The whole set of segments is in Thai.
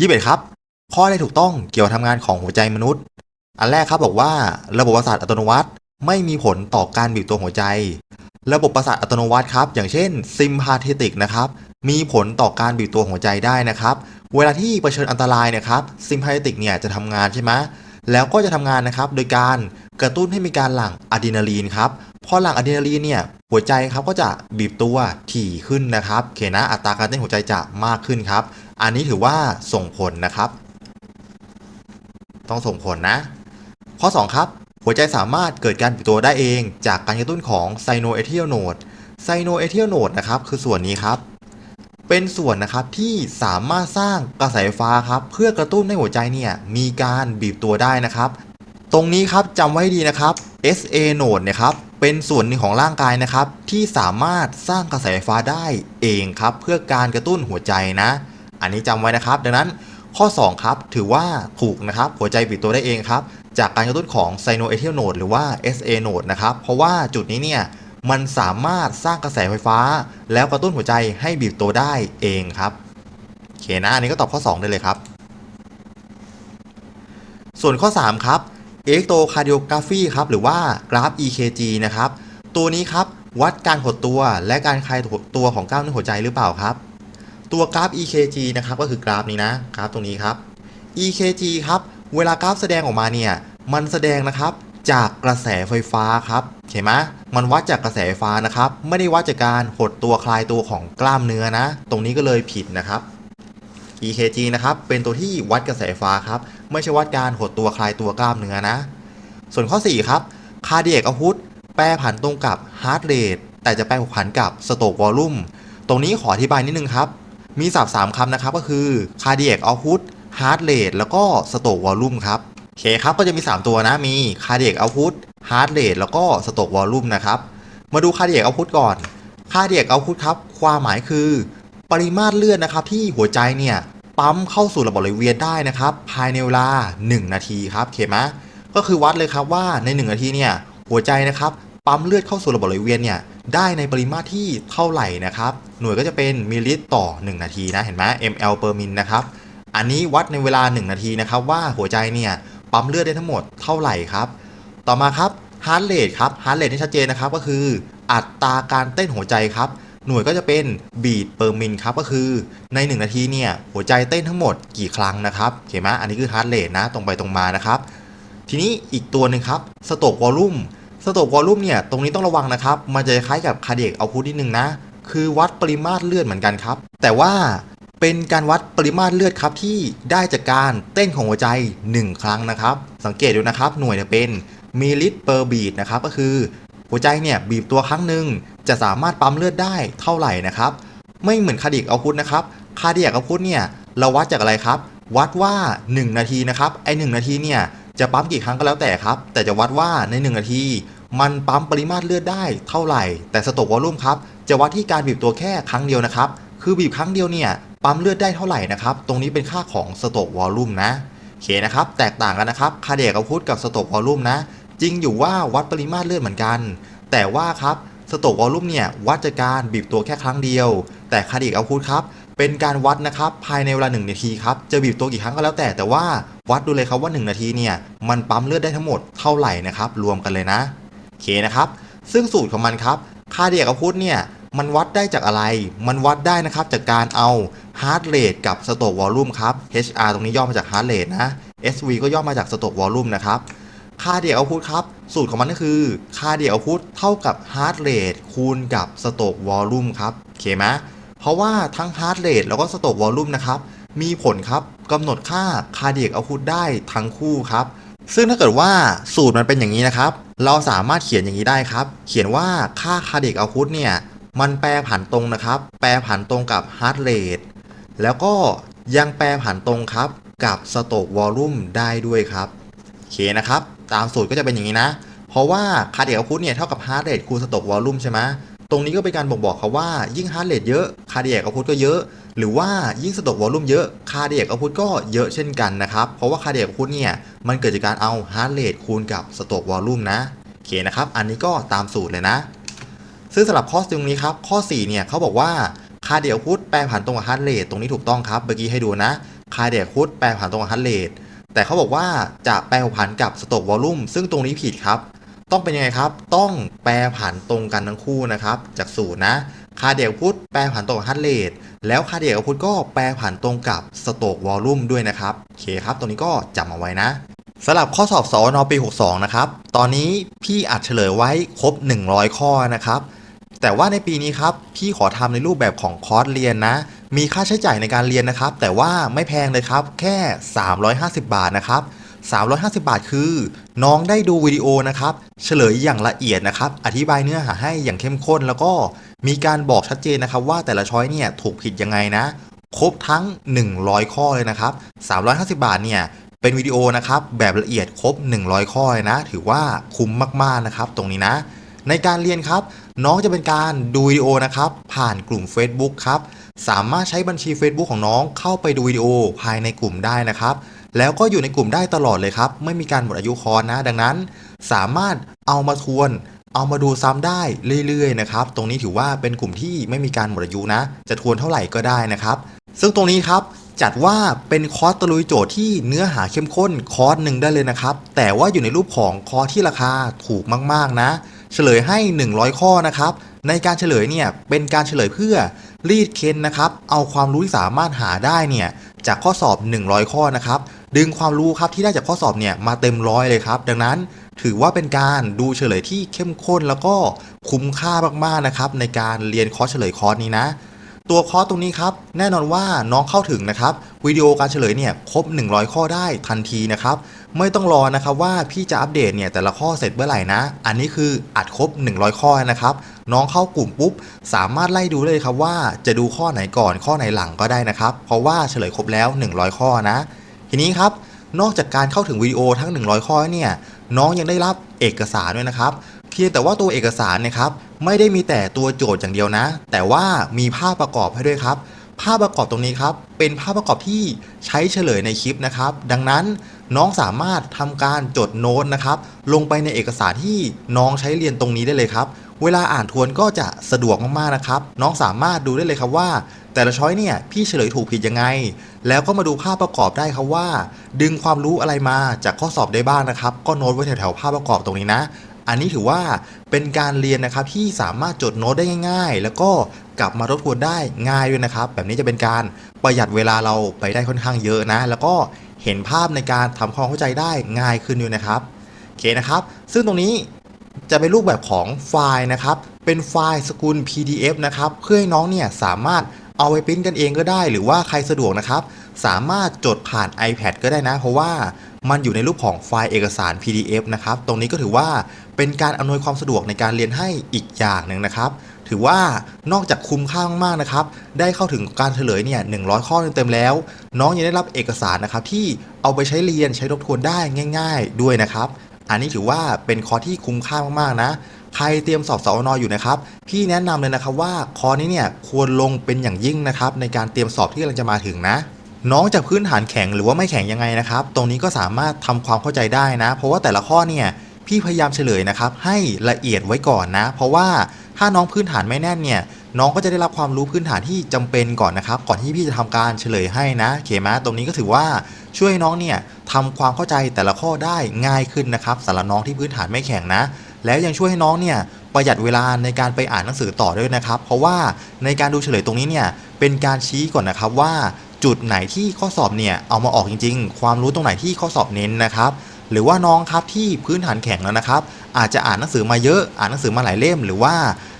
ยี่สิบเอ็ดครับ ข้อได้ถูกต้องเกี่ยวกับทำงานของหัวใจมนุษย์ อันแรกครับบอกว่า ระบบประสาทอัตโนมัติไม่มีผลต่อการบีบตัวหัวใจ ระบบประสาทอัตโนมัติครับ อย่างเช่นซิมพาเทติกนะครับ มีผลต่อการบีบตัวหัวใจได้นะครับ เวลาที่เผชิญอันตรายนะครับซิมพาเทติกเนี่ยจะทำงานใช่ไหมแล้วก็จะทำงานนะครับ โดยการกระตุ้นให้มีการหลั่งอะดรีนาลีนครับพอหลั่งอะดรีนาลีนเนี่ยหัวใจครับก็จะบีบตัวถี่ขึ้นนะครับเคนะอัตราการเต้นหัวใจจะมากขึ้นครับ อันนี้ถือว่าส่งผลนะครับ ต้องส่งผลนะ ข้อ 2 ครับ หัวใจสามารถเกิดการบีบตัวได้เองจากการกระตุ้นของไซโนเอทิลโนดไซโนเอทิลโนดนะครับคือส่วนนี้ครับ เป็นส่วนนะครับที่สามารถสร้างกระแสไฟฟ้าครับ เพื่อกระตุ้นให้หัวใจเนี่ยมีการบีบตัวได้นะครับ ตรงนี้ครับจำไว้ดีนะครับ SA node เนะครับเป็นส่วนหนึ่งของร่างกายนะครับ ที่สามารถสร้างกระแสไฟฟ้าได้เองครับ เพื่อการกระตุ้นหัวใจนะ อันนี้จำไว้นะครับ ดังนั้นข้อ 2 ครับ ถือว่าถูกนะครับ หัวใจบีบตัวได้เองครับ จากการกระตุ้นของไซโนเอทิลโนดหรือว่า SA node นะครับ เพราะว่าจุดนี้เนี่ยมันสามารถสร้างกระแสไฟฟ้า แล้วกระตุ้นหัวใจให้บีบตัวได้เองครับโอเคนะ อันนี้ก็ตอบข้อ 2 ได้เลยครับ ส่วนข้อ 3 ครับเอ็กโตคาร์ดิโอกราฟีครับหรือว่ากราฟ EKG นะครับ ตัวนี้ครับวัดการหดตัวและการคลายตัวของกล้ามเนื้อหัวใจหรือเปล่าครับ ตัวกราฟ EKG นะครับก็คือกราฟนี้นะกราฟตรงนี้ครับ EKG ครับ เวลากราฟแสดงออกมาเนี่ย มันแสดงนะครับจากกระแสไฟฟ้าครับเห็นไหมมันวัดจากกระแสไฟฟ้านะครับ ไม่ได้วัดจากการหดตัวคลายตัวของกล้ามเนื้อนะ ตรงนี้ก็เลยผิดนะครับ EKG นะครับเป็นตัวที่วัดกระแสไฟฟ้าครับ ไม่ใช่วัดการหดตัวคลายตัวกล้ามเนื้อนะ ส่วนข้อ 4 ครับคาร์เดียกอาพุธแปรผันตรงกับฮาร์ดเรทแต่จะแปรผันกับสโตกวอลลุ่มตรงนี้ขออธิบายนิดนึงครับ มีศัพท์สามคำนะครับก็คือคาร์เดียกอาพุธฮาร์ดเรทแล้วก็สโตกวอลลุ่มครับโอเคครับก็จะมี 3 ตัวนะมีคาร์เดียกอาพุธฮาร์ดเรทแล้วก็สโตกวอลลุ่มนะครับมาดูคาร์เดียกอาพุธก่อนคาร์เดียกอาพุธครับความหมายคือ ปริมาตรเลือดนะครับที่หัวใจเนี่ยปั๊มเข้าสู่ระบบไหลเวียนได้นะครับ ภายในเวลา 1 นาทีครับเข้าไหมก็คือวัดเลยครับว่าใน 1 นาทีเนี่ยหัวใจนะครับ ปั๊มเลือดเข้าสู่ระบบไหลเวียนเนี่ยได้ในปริมาตรที่เท่าไหร่นะครับ หน่วยก็จะเป็นมิลลิลิตรต่อ 1 นาทีนะเห็นไหม ml per min นะครับ อันนี้วัดในเวลา 1 นาทีนะครับ ว่าหัวใจเนี่ยปั๊มเลือดได้ทั้งหมดเท่าไหร่ครับ ต่อมาครับฮาร์ดเรทครับฮาร์ดเรทที่ชัดเจนนะครับก็คือ อัตราการเต้นหัวใจครับ หน่วยก็จะเป็นบีดเปอร์มินครับก็คือใน 1 นาทีเนี่ยหัวใจเต้นทั้งหมดกี่ครั้งนะครับเห็นไหมอันนี้คือฮาร์ดเรทนะตรงไปตรงมานะครับ ทีนี้อีกตัวหนึ่งครับสโตกวอลลุ่ม สโตกวอลลุ่มเนี่ย ตรงนี้ต้องระวังนะครับ มันจะคล้ายกับคาเดกเอาพุทนิดนึงนะ คือวัดปริมาตรเลือดเหมือนกันครับ แต่ว่าเป็นการวัดปริมาตรเลือดครับที่ได้จากการเต้นของหัวใจ 1 ครั้งนะครับ สังเกตดูนะครับ หน่วยเนี่ยเป็นมิลลิลิตรเปอร์บีดนะครับ ก็คือ หัวใจเนี่ยบีบตัวครั้งหนึ่งจะสามารถปั๊มเลือดได้เท่าไหร่นะครับ ไม่เหมือนคาร์ดิกเอาพุทนะครับ คาร์ดิกเอาพุทเนี่ยเราวัดจากอะไรครับ วัดว่า 1 นาทีนะครับ ไอหนาทีเนี่ยจะปั๊มกี่ครั้งก็แล้วแต่ครับ แต่จะวัดว่าใน 1 นาที มันปั๊มปริมาตรเลือดได้เท่าไหร่ แต่สโตกวอลลุ่มครับจะวัดที่การบีบตัวแค่ครั้งเดียวนะครับ คือบีบครั้งเดียวเนี่ยปั๊มเลือดได้เท่าไหร่นะครับ ตรงนี้เป็นค่าของสโตกวอลลุ่มนะโอเคนะครับ แตกต่างกันนะครับคาเดียกเอาพุทกับสโตกวอลลุ่มนะ จริงอยู่ว่าวัดปริมาตรเลือดเหมือนกัน แต่ว่าครับสโตกวอลลุ่มเนี่ยวัดจากการบีบตัวแค่ครั้งเดียว แต่คาร์ดิกเอาพุทครับเป็นการวัดนะครับภายในเวลา 1 นาทีครับจะบีบตัวกี่ครั้งก็แล้วแต่แต่ว่าวัดดูเลยครับว่า 1 นาทีเนี่ยมันปั๊มเลือดได้ทั้งหมดเท่าไหร่นะครับรวมกันเลยนะ เคนะครับ ซึ่งสูตรของมันครับ ค่าร์ดิกเอาพุทเนี่ย มันวัดได้จากอะไร มันวัดได้นะครับจากการเอาฮาร์ดเรทกับสโตกวอลลุ่มครับ HR ตรงนี้ย่อมาจากฮาร์ดเรทนะ SV ก็ย่อมาจากสโตกวอลลุ่มนะครับ ค่าเดียเอาพุทครับ สูตรของมันก็คือ ค่าเดียเอาพุทเท่ากับฮาร์ดเรทคูณกับสโตกวอลลุ่มครับโอเคไหมเพราะว่าทั้งฮาร์ดเรทแล้วก็สโตกวอลลุ่มนะครับ มีผลครับกำหนดค่าคาเดียเอาพุทได้ทั้งคู่ครับซึ่งถ้าเกิดว่าสูตรมันเป็นอย่างนี้นะครับ เราสามารถเขียนอย่างนี้ได้ครับ เขียนว่าค่าคาเดียเอาพุทเนี่ย มันแปรผันตรงนะครับ แปรผันตรงกับฮาร์ดเรทแล้วก็ยังแปรผันตรงครับ กับสโตกวอลลุ่มได้ด้วยครับโอเคนะครับ ตามสูตรก็จะเป็นอย่างนี้นะ เพราะว่าคาร์เดียกเอาพุทเนี่ยเท่ากับฮาร์ดเรทคูณสโตกวอลลุ่มใช่ไหม ตรงนี้ก็เป็นการบ่งบอกเขาว่ายิ่งฮาร์ดเรทเยอะคาร์เดียกเอาพุทก็เยอะ หรือว่ายิ่งสโตกวอลลุ่มเยอะคาร์เดียกเอาพุทก็เยอะเช่นกันนะครับ เพราะว่าคาร์เดียกเอาพุทเนี่ยมันเกิดจากการเอาฮาร์ดเรทคูณกับสโตกวอลลุ่มนะโอเคนะครับ อันนี้ก็ตามสูตรเลยนะ ซึ่งสำหรับข้อตรงนี้ครับข้อ 4 เนี่ยเขาบอกว่าคาร์เดียกพุทแปรผันตรงกับฮาร์ดเรทตรงนี้ถูกต้องครับเมื่อกี้ให้ดูนะคาเดียคุดแปลผันตรงกับฮัตเรทแต่เขาบอกว่าจะแปลผันกับสโตกวอลลุ่มซึ่งตรงนี้ผิดครับ ต้องเป็นยังไงครับ ต้องแปลผันตรงกันทั้งคู่นะครับ จากสูตรนะคาเดียพุทแปลผันตรงกับฮัตเรทแล้วคาเดียพุทก็แปลผันตรงกับสโตกวอลลุ่มด้วยนะครับโอเคครับตรงนี้ก็จำเอาไว้นะสำหรับข้อสอบสอนอปี 62 นะครับ ตอนนี้พี่อัดเฉลยไว้ครบ 100 ข้อนะครับ แต่ว่าในปีนี้ครับ พี่ขอทำในรูปแบบของคอร์สเรียนนะ มีค่าใช้จ่ายในการเรียนนะครับ แต่ว่าไม่แพงเลยครับ แค่ 350 บาทนะครับ 350 บาทคือ น้องได้ดูวิดีโอนะครับเฉลยอย่างละเอียดนะครับ อธิบายเนื้อหาให้อย่างเข้มข้น แล้วก็มีการบอกชัดเจนนะครับ ว่าแต่ละช้อยเนี่ยถูกผิดยังไงนะ ครบทั้ง 100 ข้อเลยนะครับ 350 บาทเนี่ยเป็นวิดีโอนะครับแบบละเอียดครบ 100 ข้อเลยนะ ถือว่าคุ้มมากๆนะครับ ตรงนี้นะ ในการเรียนครับ น้องจะเป็นการดูวิดีโอนะครับ ผ่านกลุ่ม Facebook ครับสามารถใช้บัญชี Facebook ของน้องเข้าไปดูวิดีโอภายในกลุ่มได้นะครับ แล้วก็อยู่ในกลุ่มได้ตลอดเลยครับ ไม่มีการหมดอายุคอร์สนะ ดังนั้น สามารถเอามาทวน เอามาดูซ้ำได้เรื่อยๆนะครับ ตรงนี้ถือว่าเป็นกลุ่มที่ไม่มีการหมดอายุนะ จะทวนเท่าไหร่ก็ได้นะครับ ซึ่งตรงนี้ครับจัดว่าเป็นคอร์สตะลุยโจทย์ที่เนื้อหาเข้มข้นคอร์สหนึ่งได้เลยนะครับ แต่ว่าอยู่ในรูปของคอร์สที่ราคาถูกมากๆนะ เฉลยให้ 100 ข้อนะครับ ในการเฉลยเนี่ยเป็นการเฉลยเพื่อรีดเค้นนะครับ เอาความรู้ที่สามารถหาได้เนี่ยจากข้อสอบ 100 ข้อนะครับ ดึงความรู้ครับที่ได้จากข้อสอบเนี่ยมาเต็มร้อยเลยครับ ดังนั้นถือว่าเป็นการดูเฉลยที่เข้มข้นแล้วก็คุ้มค่ามากๆนะครับ ในการเรียนคอร์สเฉลยคอร์สนี้นะ ตัวคอร์สตรงนี้ครับ แน่นอนว่าน้องเข้าถึงนะครับวิดีโอการเฉลยเนี่ยครบ 100 ข้อได้ทันทีนะครับไม่ต้องรอนะครับว่าพี่จะอัปเดตเนี่ยแต่ละข้อเสร็จเมื่อไหร่นะ อันนี้คืออัดครบ 100 ข้อนะครับ น้องเข้ากลุ่มปุ๊บ สามารถไล่ดูเลยครับว่าจะดูข้อไหนก่อนข้อไหนหลังก็ได้นะครับ เพราะว่าเฉลยครบแล้ว 100 ข้อนะ ทีนี้ครับนอกจากการเข้าถึงวิดีโอทั้ง 100 ข้อเนี่ยน้องยังได้รับเอกสารด้วยนะครับเพียงแต่ว่าตัวเอกสารนะครับไม่ได้มีแต่ตัวโจทย์อย่างเดียวนะ แต่ว่ามีภาพประกอบให้ด้วยครับ ภาพประกอบตรงนี้ครับเป็นภาพประกอบที่ใช้เฉลยในคลิปนะครับ ดังนั้นน้องสามารถทำการจดโน้ตนะครับ ลงไปในเอกสารที่น้องใช้เรียนตรงนี้ได้เลยครับ เวลาอ่านทวนก็จะสะดวกมากๆนะครับ น้องสามารถดูได้เลยครับว่า แต่ละช้อยเนี่ยพี่เฉลยถูกผิดยังไง แล้วก็มาดูภาพประกอบได้ครับว่า ดึงความรู้อะไรมาจากข้อสอบได้บ้างนะครับ ก็โน้ตไว้แถวๆภาพประกอบตรงนี้นะ อันนี้ถือว่าเป็นการเรียนนะครับที่สามารถจดโน้ตได้ง่าย ๆ แล้วก็กลับมาทบทวนได้ง่ายด้วยนะครับ แบบนี้จะเป็นการประหยัดเวลาเราไปได้ค่อนข้างเยอะนะ แล้วก็เห็นภาพในการทำความเข้าใจได้ง่ายขึ้นด้วยนะครับโอเคนะครับ ซึ่งตรงนี้ จะเป็นรูปแบบของไฟล์นะครับ เป็นไฟล์สกุล PDF นะครับ เพื่อให้น้องเนี่ยสามารถเอาไปปริ้นกันเองก็ได้ หรือว่าใครสะดวกนะครับ สามารถจดผ่าน iPad ก็ได้นะ เพราะว่ามันอยู่ในรูปของไฟล์เอกสาร PDF นะครับ ตรงนี้ก็ถือว่าเป็นการอำนวยความสะดวกในการเรียนให้อีกอย่างหนึ่งนะครับ ถือว่านอกจากคุ้มค่ามากๆนะครับ ได้เข้าถึงการเฉลยเนี่ย100 ข้อเต็มแล้ว น้องยังได้รับเอกสารนะครับที่เอาไปใช้เรียนใช้ทบทวนได้ง่าย ๆ ด้วยนะครับ อันนี้ถือว่าเป็นคอร์สที่คุ้มค่ามากๆนะ ใครเตรียมสอบสอนอยู่นะครับ พี่แนะนำเลยนะครับว่าคอร์สนี้เนี่ยควรลงเป็นอย่างยิ่งนะครับในการเตรียมสอบที่กำลังจะมาถึงนะน้องจากพื้นฐานแข็งหรือว่าไม่แข็งยังไงนะครับ ตรงนี้ก็สามารถทำความเข้าใจได้นะ เพราะว่าแต่ละข้อเนี่ยพี่พยายามเฉลยนะครับให้ละเอียดไว้ก่อนนะ เพราะว่าถ้าน้องพื้นฐานไม่แน่นเนี่ย น้องก็จะได้รับความรู้พื้นฐานที่จำเป็นก่อนนะครับ ก่อนที่พี่จะทำการเฉลยให้นะเคไหมตรงนี้ก็ถือว่าช่วยให้น้องเนี่ยทำความเข้าใจแต่ละข้อได้ง่ายขึ้นนะครับสำหรับน้องที่พื้นฐานไม่แข็งนะ แล้วยังช่วยให้น้องเนี่ยประหยัดเวลาในการไปอ่านหนังสือต่อด้วยนะครับ เพราะว่าในการดูเฉลยตรงนี้เนี่ยเป็นการชี้ก่อนนะครับว่าจุดไหนที่ข้อสอบเนี่ยเอามาออกจริง ๆ ความรู้ตรงไหนที่ข้อสอบเน้นนะครับ หรือว่าน้องครับที่พื้นฐานแข็งแล้วนะครับ อาจจะอ่านหนังสือมาเยอะอ่านหนังสือมาหลายเล่ม หรือว่า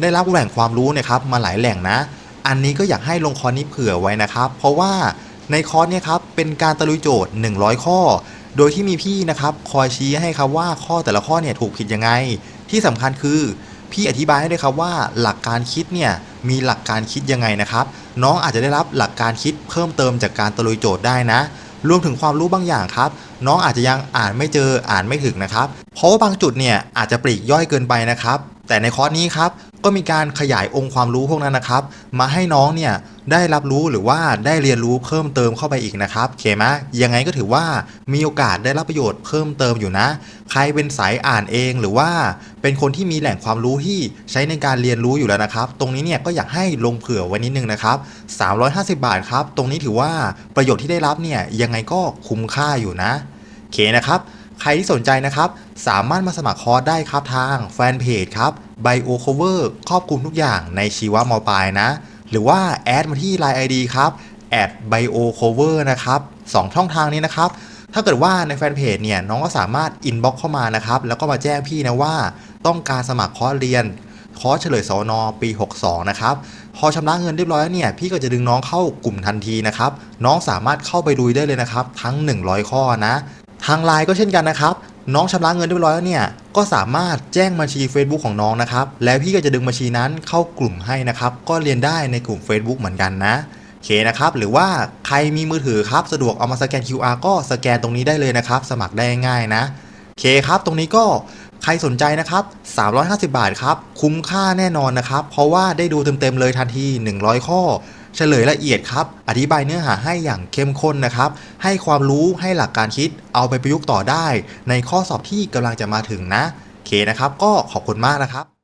ได้รับแหล่งความรู้เนี่ยครับมาหลายแหล่งนะ อันนี้ก็อยากให้ลงคอร์สนี้เผื่อไว้นะครับ เพราะว่าในคอร์สเนี่ยครับเป็นการตะลุยโจทย์ 100 ข้อ โดยที่มีพี่นะครับคอยชี้ให้ครับว่าข้อแต่ละข้อเนี่ยถูกผิดยังไง ที่สำคัญคือพี่อธิบายให้ด้วยครับว่าหลักการคิดเนี่ยมีหลักการคิดยังไงนะครับ น้องอาจจะได้รับหลักการคิดเพิ่มเติมจากการตะลุยโจทย์ได้นะ รวมถึงความรู้บางอย่างครับ น้องอาจจะยังอ่านไม่เจออ่านไม่ถึงนะครับ เพราะว่าบางจุดเนี่ยอาจจะปลีกย่อยเกินไปนะครับ แต่ในคอร์สนี้ครับ ก็มีการขยายองค์ความรู้พวกนั้นนะครับ มาให้น้องเนี่ยได้รับรู้หรือว่าได้เรียนรู้เพิ่มเติมเข้าไปอีกนะครับเคไหมยังไงก็ถือว่ามีโอกาสได้รับประโยชน์เพิ่มเติมอยู่นะ ใครเป็นสายอ่านเองหรือว่าเป็นคนที่มีแหล่งความรู้ที่ใช้ในการเรียนรู้อยู่แล้วนะครับ ตรงนี้เนี่ยก็อยากให้ลงเผื่อไว้นิดนึงนะครับ350 บาทครับ ตรงนี้ถือว่าประโยชน์ที่ได้รับเนี่ยยังไงก็คุ้มค่าอยู่นะเคนะครับ ใครที่สนใจนะครับ สามารถมาสมัครคอร์สได้ครับทางแฟนเพจครับ Bio Cover ครอบคลุมทุกอย่างในชีวะมปลายนะ หรือว่าแอดมาที่ Line ID ครับแอด bio cover นะครับสองช่องทางนี้นะครับ ถ้าเกิดว่าในแฟนเพจเนี่ยน้องก็สามารถอินบ็อกเข้ามานะครับ แล้วก็มาแจ้งพี่นะว่าต้องการสมัครคอร์สเรียนคอร์สเฉลยสอนอปี 62 นะครับ พอชำระเงินเรียบร้อยแล้วเนี่ย พี่ก็จะดึงน้องเข้ากลุ่มทันทีนะครับ น้องสามารถเข้าไปดูได้เลยนะครับ ทั้ง 100 ข้อนะ ทางไลน์ก็เช่นกันนะครับ น้องชำระเงินเรียบร้อยแล้วเนี่ยก็สามารถแจ้งบัญชี Facebook ของน้องนะครับแล้วพี่ก็จะดึงบัญชีนั้นเข้ากลุ่มให้นะครับก็เรียนได้ในกลุ่ม Facebook เหมือนกันนะโอเคนะครับหรือว่าใครมีมือถือครับสะดวกเอามาสแกน QR ก็สแกนตรงนี้ได้เลยนะครับสมัครได้ง่ายนะโอเคครับตรงนี้ก็ใครสนใจนะครับ 350 บาทครับ คุ้มค่าแน่นอนนะครับ เพราะว่าได้ดูเต็มๆเลยทันที 100 ข้อ เฉลยละเอียดครับ อธิบายเนื้อหาให้อย่างเข้มข้นนะครับ ให้ความรู้ให้หลักการคิดเอาไปประยุกต์ต่อได้ ในข้อสอบที่กำลังจะมาถึงนะ เคนะครับ ก็ขอบคุณมากนะครับ